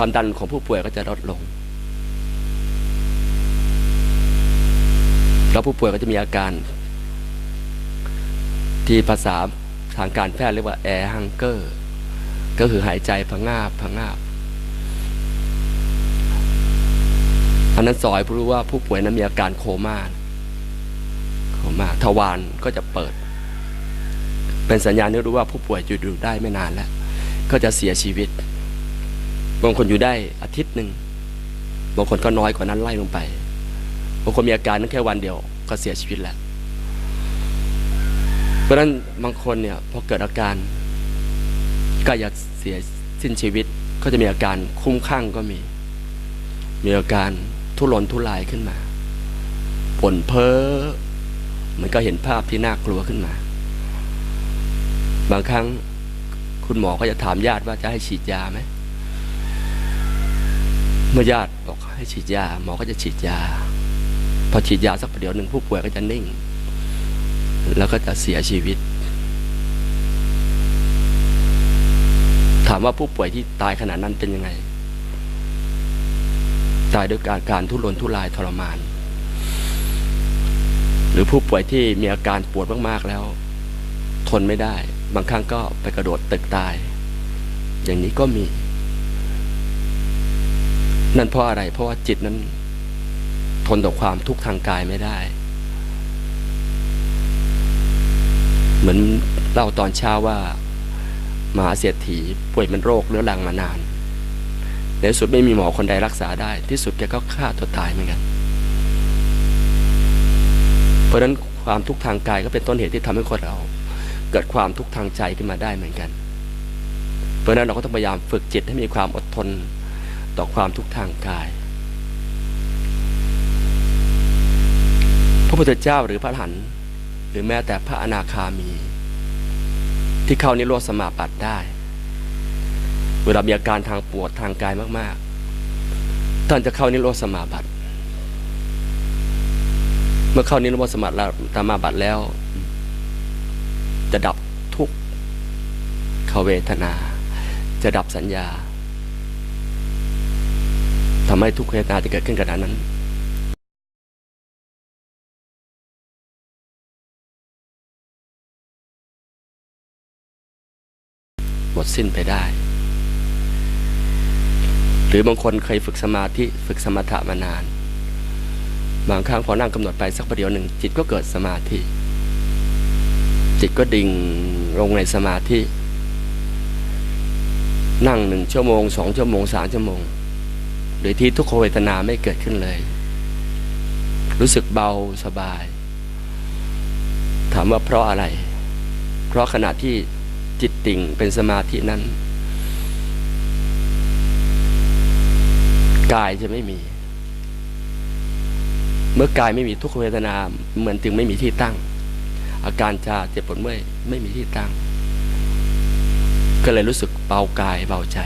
ความดันของผู้ป่วยก็จะลดลง แล้วผู้ป่วยก็จะมีอาการ ที่ภาษาทางการแพทย์เรียกว่าแอร์ฮังเกอร์ก็คือหายใจพงาบพงาบอันนั้นสอยพราะว่าผู้ป่วยนั้นมีอาการโคม่าโคม่าทวารก็จะเปิด เป็นสัญญาณที่รู้ว่าผู้ป่วยอยู่ได้ไม่นานแล้ว ก็จะเสียชีวิต บางคนอยู่ได้อาทิตย์หนึ่งบางคนก็น้อยกว่านั้นไล่ลงไปบางคนมีอาการนั้นแค่วันเดียวก็เสียชีวิตแล้ว เพราะฉะนั้นบางคนเนี่ยพอเกิดอาการใกล้จะเสียสิ้นชีวิตก็จะมีอาการคุ้มคลั่งก็มี มีอาการทุรนทุรายขึ้นมาปนเพ้อเหมันก็เห็นภาพที่น่ากลัวขึ้นมา บางครั้งคุณหมอก็จะถามญาติว่าจะให้ฉีดยาไหม เมื่อญาติบอกให้ฉีดยา หมอก็จะฉีดยา พอฉีดยาสักประเดี๋ยวหนึ่งผู้ป่วยก็จะนิ่ง แล้วก็จะเสียชีวิต ถามว่าผู้ป่วยที่ตายขนาดนั้นเป็นยังไง ตายด้วยการการทุรนทุรายทรมาน หรือผู้ป่วยที่มีอาการปวดมากๆแล้ว ทนไม่ได้ บางครั้งก็ไปกระโดดตึกตาย อย่างนี้ก็มี นั่นเพราะอะไร เพราะว่าจิตนั้น ทนต่อความทุกข์ทางกายไม่ได้ เหมือนเล่าตอนเช้าว่ามหาเศรษฐีป่วยเป็นโรคเรื้อรังมานานในสุดไม่มีหมอคนใดรักษาได้ ที่สุดแกก็ฆ่าตัวตายเหมือนกัน เพราะฉะนั้นความทุกข์ทางกายก็เป็นต้นเหตุที่ทำให้คนเรา เกิดความทุกข์ทางใจขึ้นมาได้เหมือนกัน เพราะนั้นเราก็ต้องพยายามฝึกจิตให้มีความอดทน ต่อความทุกข์ทางกาย พระพุทธเจ้าหรือพระหันหรือแม้แต่พระอนาคามี ที่เข้านิโรธสมาบัติได้ เวลามีอาการทางปวดทางกายมากๆ ท่านจะเข้านิโรธสมาบัติ เมื่อเข้านิโรธสมาบัติแล้ว จะดับทุกขเวทนา จะดับสัญญา ทำให้ทุกขเวทนารณ์ที่เกิดขึ้นขณะนั้นหมดสิ้นไปได้ หรือบางคนเคยฝึกสมาธิฝึกสมถะมานาน บางครั้งพอนั่งกำหนดไปสักประเดี๋ยวหนึ่งจิตก็เกิดสมาธิ จิตก็ดิ่งลงในสมาธิ นั่งหนึ่งชั่วโมงสองชั่วโมงสามชั่วโมง โดยที่ทุกขเวทนาไม่เกิดขึ้นเลย รู้สึกเบาสบาย ถามว่าเพราะอะไร เพราะขณะที่จิตติ่งเป็นสมาธินั้น กายจะไม่มี เมื่อกายไม่มีทุกขเวทนาเหมือนจึงไม่มีที่ตั้ง อาการชาเจ็บปวดเมื่อยไม่มีที่ตั้ง ก็เลยรู้สึกเบากายเบาใจ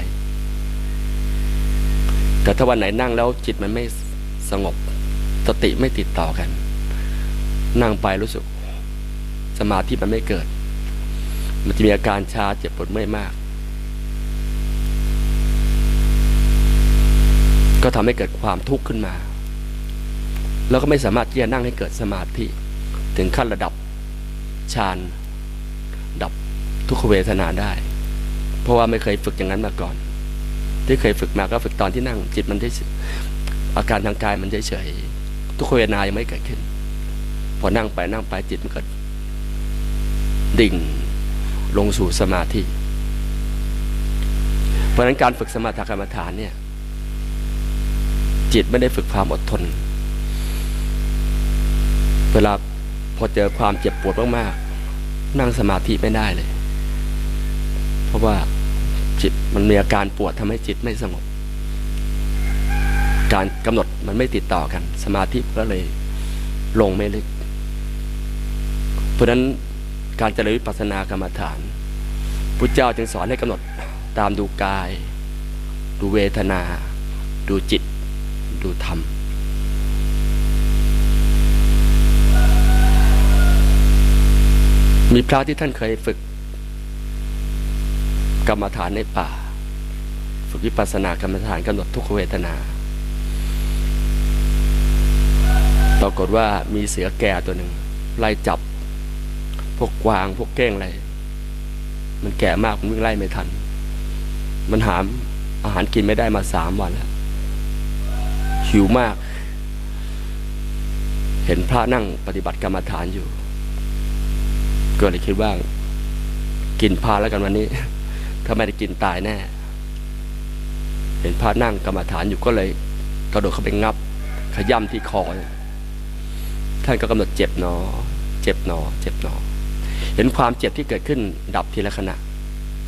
แต่ถ้าวันไหนนั่งแล้วจิตมันไม่สงบสติไม่ติดต่อกัน นั่งไปรู้สึก สมาธิมันไม่เกิด มันจะมีอาการชาเจ็บปวดเมื่อยมาก ก็ทำให้เกิดความทุกข์ขึ้นมา แล้วก็ไม่สามารถที่จะนั่งให้เกิดสมาธิ ถึงขั้นระดับฌานดับทุกขเวทนาได้ เพราะว่าไม่เคยฝึกอย่างนั้นมาก่อน ที่เคยฝึกมาก็ฝึกตอนที่นั่ง จิตมันได้อาการทางกายมันเฉยๆทุกขเวทนายังไม่เกิดขึ้น พอนั่งไปนั่งไปจิตมันก็ดิ่งลงสู่สมาธิ เพราะนั้นการฝึกสมาธิกรรมฐานเนี่ย จิตไม่ได้ฝึกความอดทน เวลาพอเจอความเจ็บปวดมากๆนั่งสมาธิไม่ได้เลย เพราะว่า จิตมันมีอาการปวดทำให้จิตไม่สงบ การกำหนดมันไม่ติดต่อกัน สมาธิก็เลยลงไม่ลึก เพราะฉะนั้นการเจริญวิปัสสนากรรมฐานพุทธเจ้าจึงสอนให้กำหนดตามดูกาย ดูเวทนา ดูจิต ดูธรรมมีพระที่ท่านเคยฝึก กรรมฐานในป่า ฝึกวิปัสสนากรรมฐานกำหนดทุกขเวทนา ปรากฏว่ามีเสือแก่ตัวหนึ่งไล่จับ พวกกวางพวกเก้งอะไร มันแก่มากมันวิ่งไล่ไม่ทัน มันหามอาหารกินไม่ได้มาสามวันแล้วหิวมาก เห็นพระนั่งปฏิบัติกรรมฐานอยู่ ก็เลยคิดว่า กินพาแล้วกันวันนี้ ถ้าไม่ได้กินตายแน่ เห็นพระนั่งกรรมฐานอยู่ก็เลย กระโดดเข้าไปงับ ขย่ำที่คอท่านก็กำหนดเจ็บหนอ เจ็บหนอ เจ็บหนอ เห็นความเจ็บที่เกิดขึ้น ดับทีละขณะ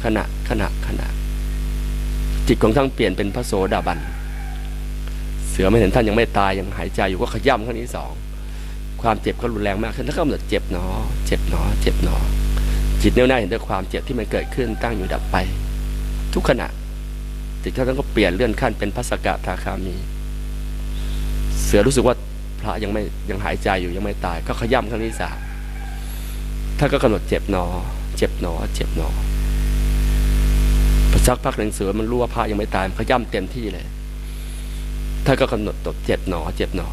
ขณะขณะขณะ จิตของท่านเปลี่ยนเป็นพระโสดาบัน เสือไม่เห็นท่านยังไม่ตายยังหายใจอยู่ก็ขย่ำครั้งที่สอง ความเจ็บก็รุนแรงมากขึ้นแล้วก็กำหนดเจ็บหนอ เจ็บหนอ เจ็บหนอ จิตแน่วแน่เห็นด้วยความเจ็บที่มันเกิดขึ้นตั้งอยู่ดับไป ทุกขณะจิตท่านก็เปลี่ยนเลื่อนขั้นเป็นพระสกทาคามี เสือรู้สึกว่าพระยังไม่ยังหายใจอยู่ยังไม่ตาย ก็ขย่ำครั้งที่สามท่านก็กำหนดเจ็บหนอ เจ็บหนอ เจ็บหนอพอสักพักหนึ่งเสือมันรู้ว่าพระยังไม่ตายมันขย่ำเต็มที่เลยท่านก็กำหนดตบเจ็บหนอ เจ็บหนอ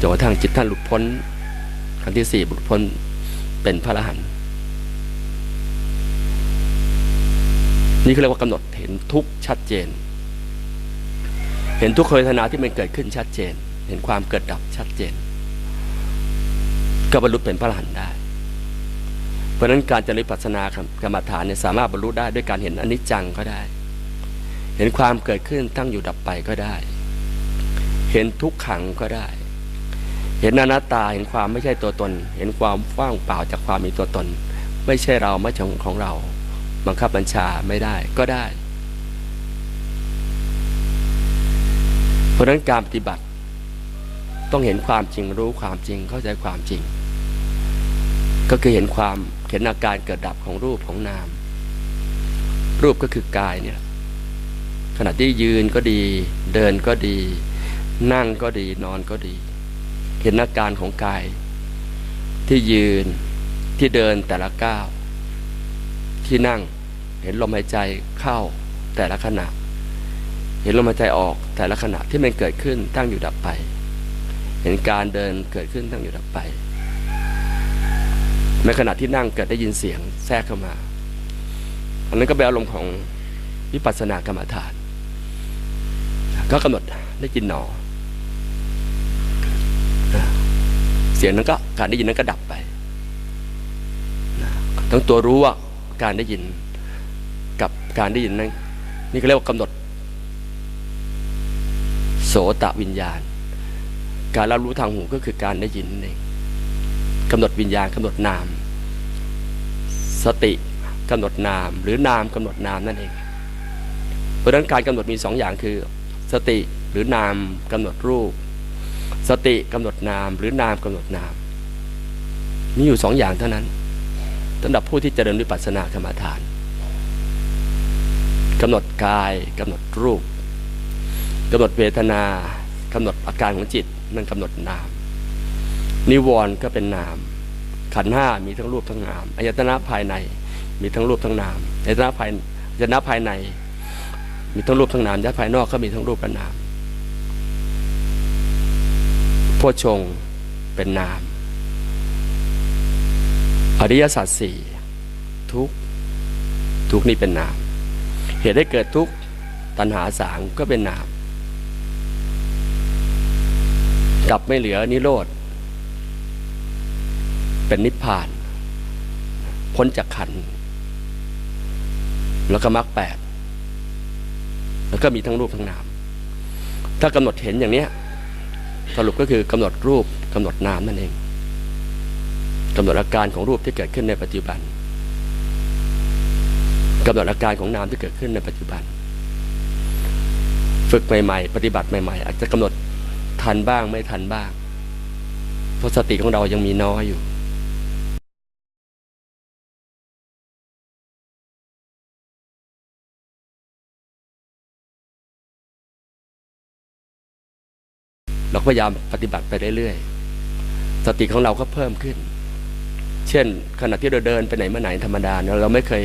จนกระทั่งจิตท่านหลุดพ้นครั้งที่สี่หลุดพ้นเป็นพระอรหันต์ นี่เขาเรียกว่ากำหนดเห็นทุกชัดเจน เห็นทุกขเวทนาที่มันเกิดขึ้นชัดเจน เห็นความเกิดดับชัดเจน ก็บรรลุเป็นพระอรหันต์ได้ เพราะฉะนั้นการเจริญปัสนากรรมฐานเนี่ยสามารถบรรลุได้ด้วยการเห็นอนิจจังก็ได้ เห็นความเกิดขึ้นตั้งอยู่ดับไปก็ได้ เห็นทุกขังก็ได้ เห็นอนัตตาเห็นความไม่ใช่ตัวตน เห็นความว่างเปล่าจากความมีตัวตน ไม่ใช่เราไม่ใช่ของเรา บังคับบัญชาไม่ได้ก็ได้ เพราะนั้นการปฏิบัติต้องเห็นความจริงรู้ความจริงเข้าใจความจริง ก็คือเห็นความเห็นอาการเกิดดับของรูปของนาม รูปก็คือกายเนี่ยขณะที่ยืนก็ดี เดินก็ดี นั่งก็ดีนอนก็ดี เห็นอาการของกาย ที่ยืนที่เดินแต่ละก้าว ที่นั่ง เห็นลมหายใจเข้าแต่ละขณะ เห็นลมหายใจออกแต่ละขณะที่มันเกิดขึ้นตั้งอยู่ดับไป เห็นการเดินเกิดขึ้นตั้งอยู่ดับไปในขณะที่นั่งเกิดได้ยินเสียงแทรกเข้ามาอันนั้นก็เป็นอารมณ์ของวิปัสสนากรรมฐาน ก็กำหนดได้ยินหนอ เสียงนั้นก็การได้ยินนั้นก็ดับไปทั้งตัวรู้ว่า การได้ยินกับการได้ยินนั้นนี่ก็เรียกว่ากำหนด โสตวิญญาณ การรับรู้ทางหูก็คือการได้ยินนั่นเองกำหนดวิญญาณกำหนดนาม สติกำหนดนาม หรือนามกำหนดนามนั่นเอง เพราะฉะนั้นการกำหนดมีสองอย่างคือ สติหรือนามกำหนดรูป สติกำหนดนาม หรือนามกำหนดนาม มีอยู่สองอย่างเท่านั้น สำหรับผู้ที่เจริญวิปัสสนากรรมฐานกำหนดกายกำหนดรูปกำหนดเวทนากำหนดอาการของจิตนั่นกำหนดนาม นิวรณ์ก็เป็นนาม ขันห้ามีทั้งรูปทั้งนามอายตนะภายในมีทั้งรูปทั้งนามอายตนะภายอายตนะภายใน มีทั้งรูปทั้งนามยตนะภายนอกก็มีทั้งรูปและนามโพชงเป็นนาม อริยสัจสี่ทุกทุกนี่เป็นนาม เหตุให้เกิดทุกตัณหาสามก็เป็นนามกลับไม่เหลือนิโรธ เป็นนิพพาน พ้นจากขัน แล้วก็มรรคแปดแล้วก็มีทั้งรูปทั้งนาม ถ้ากำหนดเห็นอย่างเนี้ยสรุปก็คือกำหนดรูปกำหนดนามนั่นเอง กำหนดอาการของรูปที่เกิดขึ้นในปัจจุบันกำหนดอาการของนามที่เกิดขึ้นในปัจจุบัน ฝึกใหม่ๆ ปฏิบัติใหม่ ๆ อาจจะกำหนดทันบ้างไม่ทันบ้าง เพราะสติของเรายังมีน้อยอยู่เราก็พยายามปฏิบัติไปเรื่อยๆ สติของเราก็เพิ่มขึ้น เช่น ขณะที่เราเดินไปไหนมาไหนธรรมดาเนี่ยเราไม่เคย